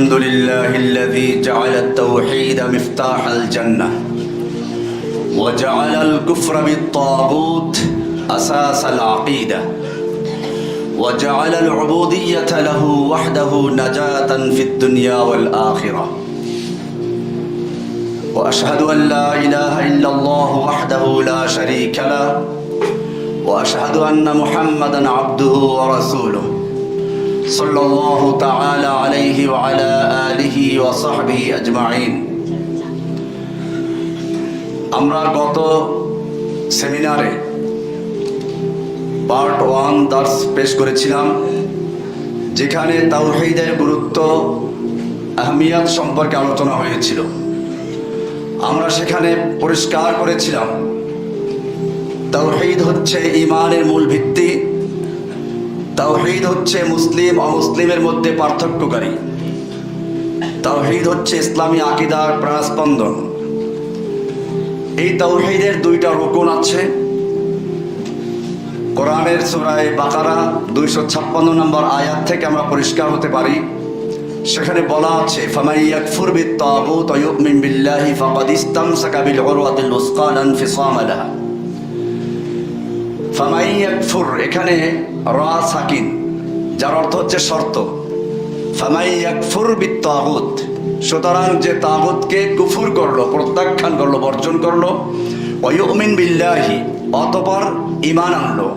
الحمد لله الذي جعل التوحيد مفتاح الجنة وجعل الكفر بالطاغوت أساس العقيدة وجعل العبودية له وحده نجاة في الدنيا والآخرة. وأشهد أن لا إله إلا الله وحده لا شريك له وأشهد أن محمدا عبده ورسوله. صلى الله تعالى عليه وعلى آله وصحبه أجمعين আমরা গত সেমিনারে পার্ট ওয়ান দার্স পেশ করেছিলাম যেখানে তাওহীদের গুরুত্ব আহমিয়াত সম্পর্কে আলোচনা হয়েছিল আমরা সেখানে পরিষ্কার করেছিলাম তাওহীদ হচ্ছে ইমানের মূল ভিত্তি তাওহীদ হচ্ছে মুসলিম, অমুসলিমের মধ্যে পার্থক্যকারী। তাওহিদ হচ্ছে ইসলামী আকিদার প্রাণস্পন্দন। এই তাওহিদের দুইটা রোকন আছে। কোরআনের সুরায় বাকারা দুইশো ছাপ্পান্ন নম্বর আয়াত থেকে আমরা পরিষ্কার হতে পারি। সেখানে বলা আছে এখানে রা সাকিন, যার অর্থ হচ্ছে শর্ত। বিত-তাগুত, সুতরাং যে তাগুতকে কুফুর করল, প্রত্যাখ্যান করল, বর্জন করল ওয়া ইউমিন বিল্লাহি, অতঃপর ঈমান আনলো।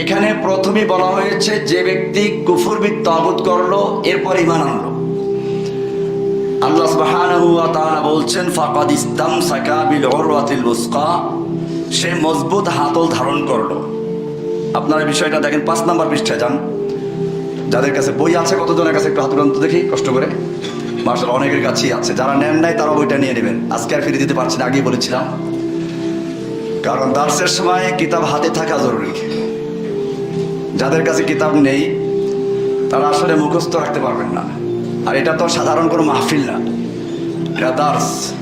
এখানে প্রথমে বলা হয়েছে, যে ব্যক্তি কুফুর বিত তাগুত করল, এরপর ইমান আনলো। আল্লাহ সুবহানাহু ওয়া বলছেন, ফাকাদ ইসতামসাকা বিল উরওয়াতিল উসকা, সে মজবুত হাতল ধারণ করল। আপনারা বিষয়টা দেখেন পাঁচ নাম্বার পৃষ্ঠায় যান। যাদের কাছে বই আছে, কতজনের কাছে একটু হাত উড়ান তো দেখি, কষ্ট করে। মার্শাল অনেকের কাছেই আছে। যারা নেন নাই তারা বইটা নিয়ে নেবেন। আজকে আর ফিরে দিতে পারছি না, আগেই বলেছিলাম। কারণ দার্সের সময় কিতাব হাতে থাকা জরুরি। যাদের কাছে কিতাব নেই, তারা আসলে মুখস্থ রাখতে পারবেন না। আর এটা তো সাধারণ কোনো মাহফিল না। এটা দার্স।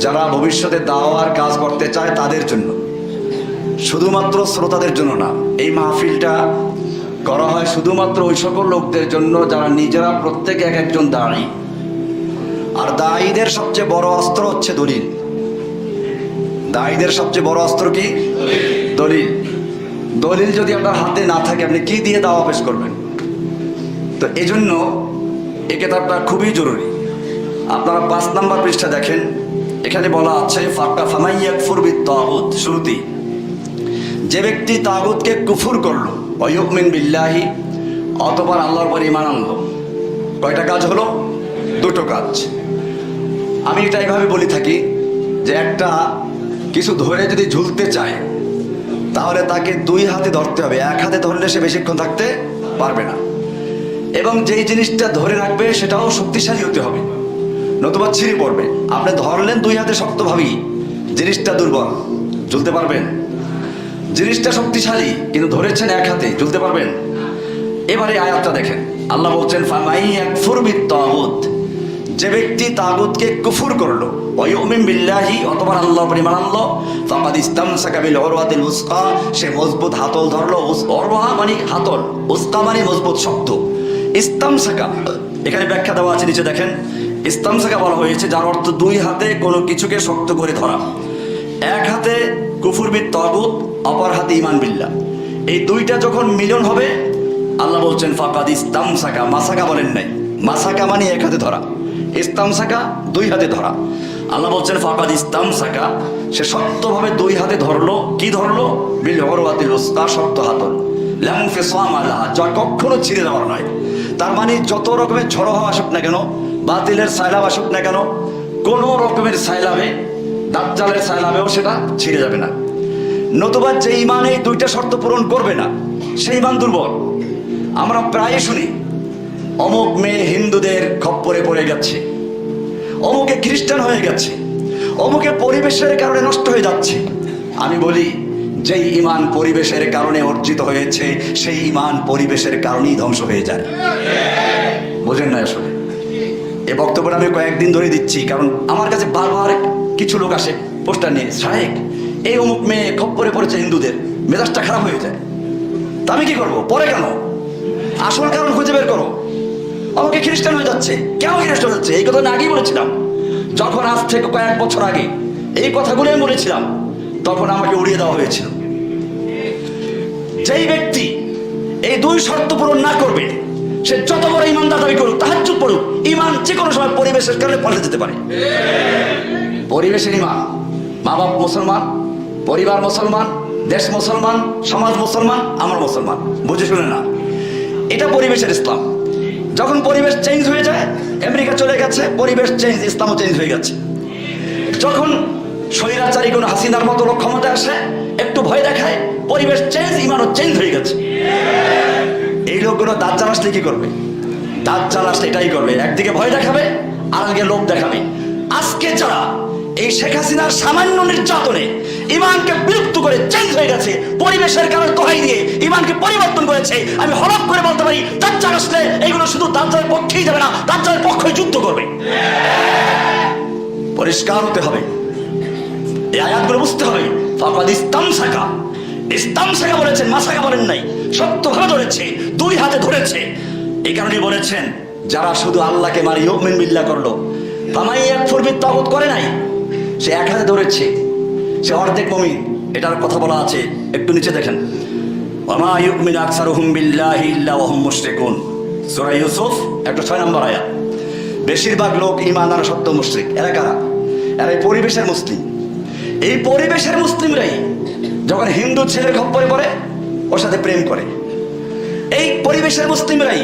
যারা ভবিষ্যতে দাওয়ার কাজ করতে চায়, তাদের জন্য। শুধুমাত্র শ্রোতাদের জন্য না, এই মাহফিলটা করা হয় শুধুমাত্র ওই সকল লোকদের জন্য যারা নিজেরা প্রত্যেকে এক একজন দায়ী। আর দায়ীদের সবচেয়ে বড় অস্ত্র হচ্ছে দলিল। দায়ীদের সবচেয়ে বড় অস্ত্র কি? দলিল। দলিল যদি আপনার হাতে না থাকে, আপনি কি দিয়ে দাওয়া পেশ করবেন? তো এই জন্য এই কেতাবটা খুবই জরুরি। আপনারা পাঁচ নাম্বার পৃষ্ঠা দেখেন। এখানে বলা আছে, ফাঁকা ফামাইয়াক ফুরবিত তাগুত, শুরুতেই। ব্যক্তি তাগুতকে কুফুর করল অয়ুকমিন বিল্লাহি অতবার আল্লাহর পর ইমান আনলো। কয়টা কাজ হলো? দুটো কাজ। আমি এটা এইভাবে বলি থাকি যে একটা কিছু ধরে যদি ঝুলতে চায়, তাহলে তাকে দুই হাতে ধরতে হবে। এক হাতে ধরলে সে বেশিক্ষণ থাকতে পারবে না। এবং যেই জিনিসটা ধরে রাখবে, সেটাও শক্তিশালী হতে হবে। নতুবা ছিঁড়ে পড়বে। আপনি ধরলেন দুই হাতে শক্তভাবেই। জিনিসটা দুর্বল। ঝুলতে পারবেন? জিনিসটা শক্তিশালী, কিন্তু ধরেছেন এক হাতে ঝুলতে পারবেন? এবারে আয়াতটা দেখেন। আল্লাহ বলছেন, ফামাই একফুর বিত্তাগুত। যে ব্যক্তি তাগুতকে কুফুর করল ওয়ায়ুমিন বিল্লাহি, অথবা আল্লাহ পরিমাণ আনলো, ফাকাদ ইসতামসাকা বিল উরওয়াতিল উসকা, সে মজবুত হাতল ধরলো উরওয়া মানে হাতল, উসকা মানে মজবুত শক্ত ইস্তামসাকা, এখানে ব্যাখ্যা দেওয়া আছে, নিচে দেখেন। ইস্তামসাকা বলা হয়েছে, যার অর্থ দুই হাতে কোনো কিছুকে শক্ত করে ধরা। এক হাতে কুফুর বিত তাগুত, অপর হাতে ইমান বিল্লাহ। এই দুইটা যখন মিলন হবে, আল্লাহ বলছেন, ফাকাদ ইস্তামসাকা। মাসাকা বলেন নাই। মাসাকা মানে এক হাতে ধরা। ইস্তামসাকা দুই হাতে ধরা। আল্লাহ বলছেন, ফাকাদ ইস্তামসাকা। সে শক্তভাবে দুই হাতে ধরলো। কি ধরলো? বিল অরওয়াতিল উসকা, শক্ত হাতল। লাম ফিসাম আলাহা যা কখনো ছিঁড়ে যাওয়ার নয়। তার মানে যত রকমের ঝড় হওয়া আসুক না কেন, বাতিলের সাইলাব আসুক না কেন, কোনো রকমের সাইলাবে দাজ্জালের সাইলাবেও সেটা ছিঁড়ে যাবে না। নতুবা যে ইমান এই দুইটা শর্ত পূরণ করবে না, সেই ইমান দুর্বল। আমরা প্রায় শুনি, অমুক মেয়ে হিন্দুদের খপ্পরে পড়ে গেছে, অমুকে খ্রিস্টান হয়ে গেছে, অমুকে পরিবেশের কারণে নষ্ট হয়ে যাচ্ছে। আমি বলি, যেই ইমান পরিবেশের কারণে অর্জিত হয়েছে, সেই ইমান পরিবেশের কারণেই ধ্বংস হয়ে যায়। বোঝেন না আসলে? এ বক্তব্যটা আমি কয়েকদিন ধরে দিচ্ছি, কারণ আমার কাছে বারবার কিছু লোক আসে, পোস্টার নিয়ে সাহেব এই অমুক মেয়ে খপ্পরে পড়েছে হিন্দুদের, মেজাজটা খারাপ হয়ে যায়। তা আমি কি করব? পরে কেন? আসল কারণ খুঁজে বের করো। আমাকে খ্রিস্টান হয়ে যাচ্ছে। কেন খ্রিস্টান যাচ্ছে? এই কথা আমি আগেই বলেছিলাম। যখন আজ থেকে কয়েক বছর আগে এই কথাগুলো আমি বলেছিলাম, তখন আমাকে উড়িয়ে দেওয়া হয়েছিল। যেই ব্যক্তি এই দুই শর্ত পূরণ না করবে, সে যত বড় ইমানদার দাবি করুক তাহার চুপ পড়ুক, ইমান যে কোনো সময় পরিবেশের কারণে পাল্টে যেতে পারে। পরিবেশের ইমান মা বাপ মুসলমান, পরিবার মুসলমান, দেশ মুসলমান, সমাজ মুসলমান, আমার মুসলমান। বুঝে শুনে না। এটা পরিবেশের ইসলাম। যখন পরিবেশ চেঞ্জ হয়ে যায়, আমেরিকা চলে গেছে, পরিবেশ চেঞ্জ ইসলামও চেঞ্জ হয়ে গেছে। যখন স্বৈরাচারী কোনো হাসিনার মতো ক্ষমতা আসে, একটু ভয় দেখায়, পরিবেশ চেঞ্জ ইমানও চেঞ্জ হয়ে গেছে। এই লোকগুলো দাঁত জ্বাল আসলে কি করবে? দাঁত জ্বাল আসলে এটাই করবে। একদিকে ভয় দেখাবে, আর একদিকে লোভ দেখাবে। আজকে যারা এই শেখ হাসিনার সামান্য নির্যাতনে ইমানকে বিলুপ্ত করে চেঞ্জ হয়ে গেছে, পরিবেশের কারণে দোহাই দিয়ে ইমানকে পরিবর্তন করেছে। আমি হলফ করে বলতে পারি, দাজ্জাল আসলে এইগুলো শুধু দাজ্জালের পক্ষেই যাবে না, দাজ্জালের পক্ষে যুদ্ধ করবে। পরিষ্কার হতে হবে। এই আয়াতগুলো বুঝতে হবে। ফাকাদ ইস্তাম শাখা ইস্তাম শাখা বলেছেন, মাসাকা বলেন নাই শক্তভাবে ধরেছে, দুই হাতে ধরেছে। এই কারণে বলেছেন, যারা শুধু আল্লাহকে মারি ইউমিন বিল্লাহ করল ফামাই এক ফুরবিত তাগুত করে নাই সে এক হাতে ধরেছে, সে অর্ধেক মমিন এটার কথা বলা আছে, একটু নিচে দেখেন। ওমা ইউমিন আকসারুহুম বিল্লাহি ইল্লা ওয়া হুম মুশরিকুন। সূরা ইউসুফ, একটা ছয় নম্বর আয়াত। বেশিরভাগ লোক ইমান আর সত্য মুশরিক। এরা কারা? এরা এই পরিবেশের মুসলিম। এই পরিবেশের মুসলিমরাই যখন হিন্দু ছেলের খপ্পরে পড়ে, ওর সাথে প্রেম করে। এই পরিবেশের মুসলিমরাই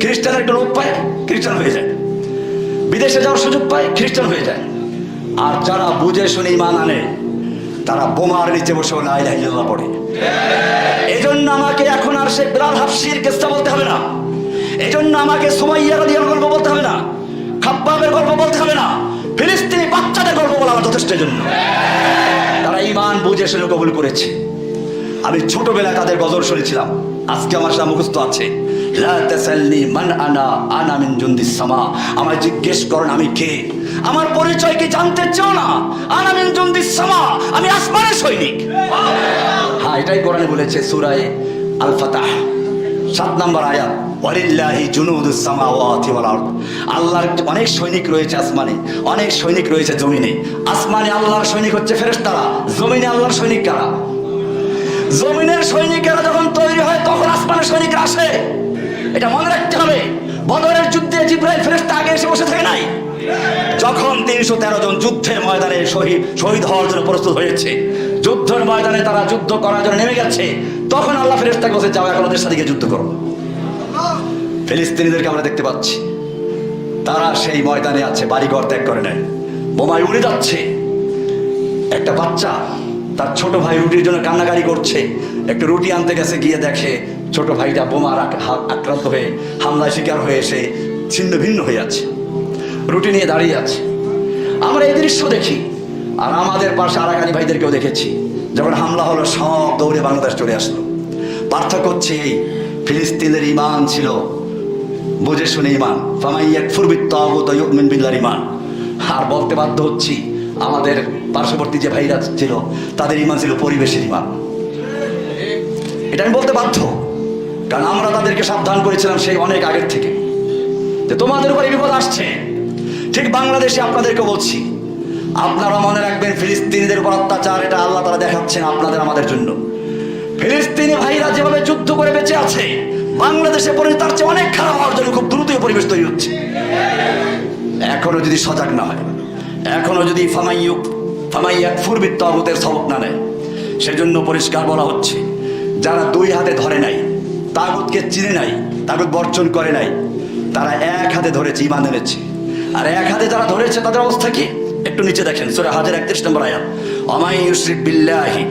খ্রিস্টানের একটা লোক পায়, খ্রিস্টান হয়ে যায়। বিদেশে যাওয়ার সুযোগ পায়, খ্রিস্টান হয়ে যায়। আর যারা বুঝে শুনে ইমান আনে, তারা বোমার নিচে বসেও ইলাহা পড়ে। এই জন্য আমাকে এখন আর সে বিলাল হাফসির কেসটা বলতে হবে না। এই জন্য আমাকে সুমাইয়া রাদিয়ার গল্প বলতে হবে না। খাব্বাবের গল্প বলতে হবে না। ফিলিস্তিনি বাচ্চাদের গল্প বলা আমার যথেষ্ট জন্য তারা ইমান বুঝে শুনে কবুল করেছে। আমি ছোটবেলায় তাদের গজল শুনেছিলাম। আজকে আমার সাথে মুখস্থ আছে। লা তাসালনি মান আনা আনা মিন জুন্দিস সামা। আমায় জিজ্ঞেস করেন আমি কে? আমার পরিচয় কি জানতে চাও না? আনা মিন জুন্দিস সামা, আমি আসমানের সৈনিক। হ্যাঁ এটাই কোরআনে বলেছে সূরায়ে আল ফাতাহ সাত নম্বর আয়াত। ওয়ালিল্লাহি জুনুদুস সামাওয়াতি ওয়াল আরদ। আল্লাহর অনেক সৈনিক রয়েছে আসমানে, অনেক সৈনিক রয়েছে জমিনে। আসমানে আল্লাহর সৈনিক হচ্ছে ফেরেশতারা, জমিনে আল্লাহর সৈনিক কারা? জমিনের সৈনিকেরা যখন তৈরি হয়, তখন আসমানের সৈনিকরা আসে। এটা মনে রাখতে হবে। বদরের যুদ্ধে জিব্রাইল ফেরেশতা আগে এসে বসে থাকে নাই? যখন তিনশো তেরো জন যুদ্ধের ময়দানে শহীদ শহীদ হওয়ার জন্য প্রস্তুত হয়েছে, যুদ্ধের ময়দানে তারা যুদ্ধ করার জন্য নেমে গেছে, তখন আল্লাহ ফেরেশতাকে বসে যাও, এখন ওদের সাথে গিয়ে যুদ্ধ করো। ফিলিস্তিনিদেরকে আমরা দেখতে পাচ্ছি। তারা সেই ময়দানে আছে, বাড়িঘর ত্যাগ করে নেয়। বোমায় উড়ে যাচ্ছে। একটা বাচ্চা তার ছোট ভাই রুটির জন্য কান্নাকারি করছে। একটু রুটি আনতে গেছে, গিয়ে দেখে ছোট ভাইটা বোমার আক্রান্ত হয়ে হামলায় শিকার হয়ে এসে ছিন্ন ভিন্ন হয়ে আছে রুটি নিয়ে দাঁড়িয়ে আছে। আমরা এই দৃশ্য দেখি। আর আমাদের পাশে আরাকানি ভাইদেরকেও দেখেছি। যখন হামলা হলো, সব দৌড়ে বাংলাদেশ চলে আসলো। পার্থক্য হচ্ছে এই ফিলিস্তিনের ইমান ছিল। বুঝে শুনে ইমান ফামাইয়াক বিল্লাহর ইমান আর বলতে বাধ্য হচ্ছি, আমাদের পার্শ্ববর্তী যে ভাইরা ছিল, তাদের ইমান ছিল পরিবেশের ইমান এটা আমি বলতে বাধ্য। কারণ আমরা তাদেরকে সাবধান করেছিলাম সেই অনেক আগের থেকে। যে তোমাদের উপরে বিপদ আসছে। ঠিক বাংলাদেশে আপনাদেরকে বলছি, আপনারা মনে রাখবেন ফিলিস্তিনিদের উপর অত্যাচার, এটা আল্লাহ তারা দেখাচ্ছেন আপনাদের আমাদের জন্য। ফিলিস্তিনি ভাইরা যেভাবে যুদ্ধ করে বেঁচে আছে, বাংলাদেশে পরে তার চেয়ে অনেক খারাপ হওয়ার জন্য খুব দ্রুতই পরিবেশ তৈরি হচ্ছে। এখনও যদি সজাগ না হয়, এখনও যদি ফামাইয়ুক ফামাইয়াক ফুরবিত তাগুতের সবক না নেয়, সেজন্য পরিষ্কার বলা হচ্ছে, যারা দুই হাতে ধরে নাই তাগুতকে চিনে নাই, তাগুত বর্জন করে নাই। তারা এক হাতে ধরেছে ইমান এনেছে। আর এক হাতে যারা ধরেছে, তাদের অবস্থা কি? একটু নিচে দেখেন, সুরা হাজার একত্রিশ নম্বর আয়াত। অমাই ইউসরিক বিল্লাহি।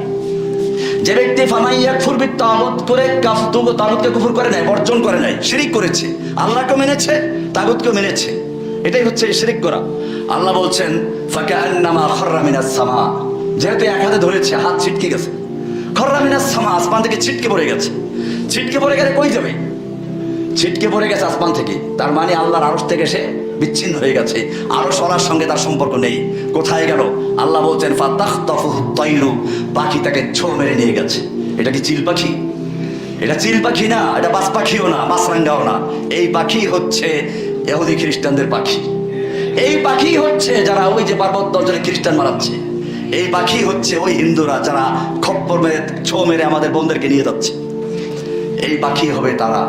যে ব্যক্তি ফামাইয়াক ফুরবিত তাগুত করে কাফতু তাগুতকে কুফর করে নাই, বর্জন করে নাই, শিরিক করেছে। আল্লাহকে মেনেছে তাগুতকে মেনেছে। এটাই হচ্ছে শিরিক করা। আল্লাহ বলছেন ফাকান্নামা খররা মিনাস সামা। যেহেতু এক হাতে ধরেছে, হাত ছিটকে গেছে। খররা মিনাস সামা, আসমান থেকে ছিটকে পড়ে গেছে। ছিটকে পড়ে গেলে কই যাবে? ছিটকে পড়ে গেছে আসমান থেকে। তার মানে আল্লাহর আড়স থেকে সে বিচ্ছিন্ন হয়ে গেছে। আরও সরার সঙ্গে তার সম্পর্ক নেই। কোথায় গেল? আল্লাহ বলছেন ফাতাহ পাখি তাকে ছো মেরে নিয়ে গেছে। এটা কি চিল পাখি? এটা চিল পাখি না, এটা বাস পাখিও না মাছরাঙ্গাও না। এই পাখি হচ্ছে এহুদি খ্রিস্টানদের পাখি। এই পাখি হচ্ছে যারা ওই যে পার্বত্য অঞ্চলে খ্রিস্টান মারাচ্ছে। এই পাখি হচ্ছে ওই হিন্দুরা যারা খপ্পর মেরে ছো মেরে আমাদের বোনদেরকে নিয়ে যাচ্ছে। এই পাখি হবে তারা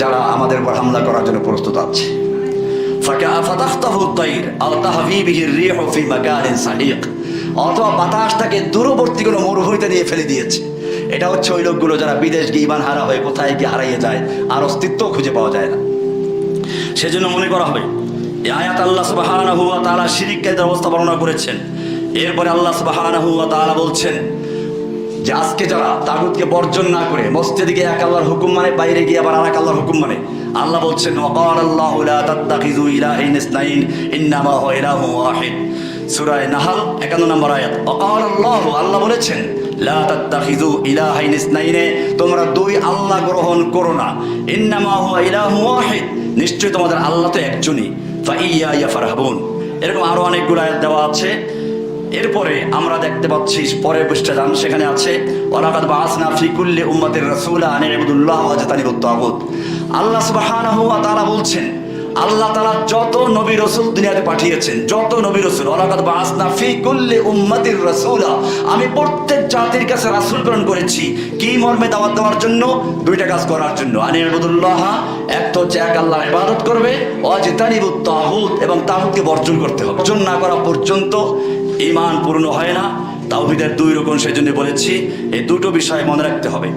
যারা আমাদের উপর হামলা করার জন্য প্রস্তুত আছে। অথবা বাতাস তাকে দূরবর্তী কোনো মরুভূমিতে নিয়ে ফেলে দিয়েছে। এটা হচ্ছে ওই লোকগুলো যারা বিদেশ গিয়ে ইমান হারা হয়ে কোথায় গিয়ে হারাইয়ে যায়, আর অস্তিত্ব খুঁজে পাওয়া যায় না। সেজন্য মনে করা হবে আয়াত আল্লাহ সুবাহ তারা শিরিককারীদের অবস্থা বর্ণনা করেছেন, এরপরে আল্লাহ সুবাহ বলছেন যে আজকে যারা তাগুতকে বর্জন না করে মসজিদে এক আল্লাহর হুকুম মানে বাইরে গিয়ে আবার আর এক আল্লাহর হুকুম মানে আল্লাহ বলছেন, ওয়াকাল আল্লাহু লা তাত্তাখিযু ইলাহাইন ইসনাইন, ইন্নামা হুয়া ইলাহু ওয়াহিদ। সূরা নাহাল 51 নম্বর আয়াত, ওয়াকাল আল্লাহু, আল্লাহ বলেছেন, লা তাত্তাখিযু ইলাহাইন ইসনাইনে, তোমরা দুই আল্লাহ গ্রহণ করো না, ইন্নামা হুয়া ইলাহু ওয়াহিদ। নিশ্চয়ই তোমাদের আল্লাহ তো একজনই ফা ইয়া ইয়া ফারহাবুন। এরকম আরও অনেকগুলো আয়াত দেওয়া আছে। এরপরে আমরা দেখতে পাচ্ছি, পরের পৃষ্ঠা যান সেখানে আছে, ওয়ালাকাদ বাআসনা ফি কুল্লি উম্মাতির রাসূলা আন ইবুদুল্লাহ ওয়া জাতানিবুত আল্লাহ সুবহানাহু ওয়া তাআলা বলছেন, আল্লাহ তাআলা যত নবী রাসূল দুনিয়াতে পাঠিয়েছেন, যত নবী রাসূল, ওয়ালাকাদ বাআসনা ফি কুল্লি উম্মাতির রাসূলা, আমি প্রত্যেক জাতির কাছে রাসূল প্রেরণ করেছি, কি মর্মে দাওয়াত দেওয়ার জন্য? দুইটা কাজ করার জন্য। আন ইবুদুল্লাহ, এক তো হচ্ছে এক আল্লাহ ইবাদত করবে ওয়া জাতানিবুত এবং তাগুতকে বর্জন করতে হবে। বর্জন না করা পর্যন্ত ইমান পূর্ণ হয় না, তাওহিদের দুই রকম সেজন্য বলেছি, এই দুটো বিষয় মনে রাখতে হবে।